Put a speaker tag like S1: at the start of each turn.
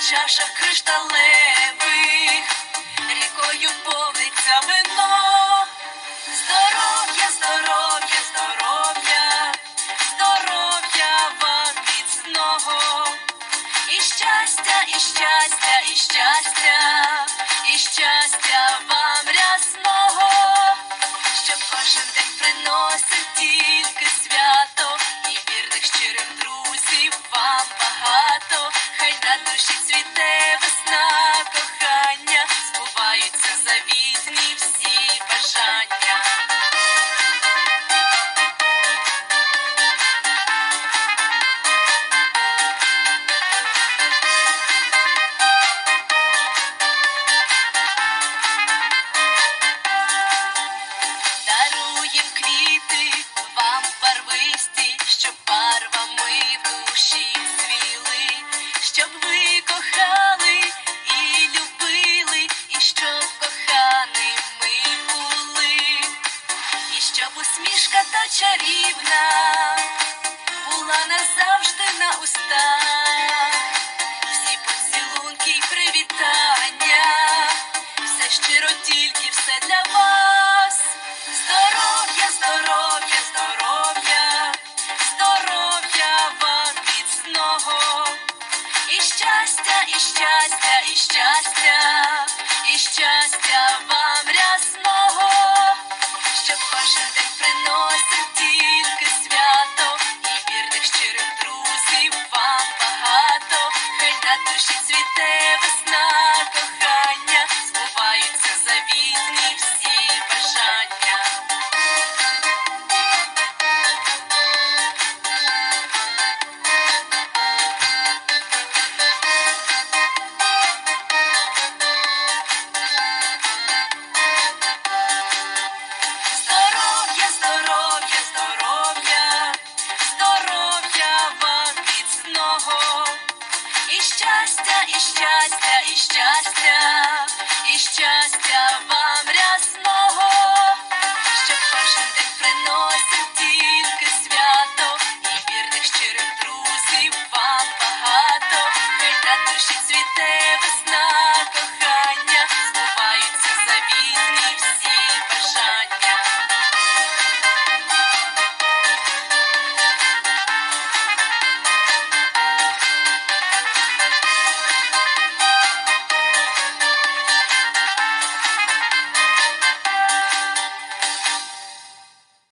S1: чашах кришталевих рікою повниться вино. Здоров'я, здоров'я, здоров'я, здоров'я вам міцного. І щастя, і щастя, і щастя, і щастя вам рясного, щоб кожен день приносив тільки свято, і вірних щирих друзів вам багато, душі цвіте кохали і любили, і щоб коханими були, і щоб усмішка та чарівна була назавжди на устах. І щастя, і щастя і щастя, і щастя, і щастя вам рясно.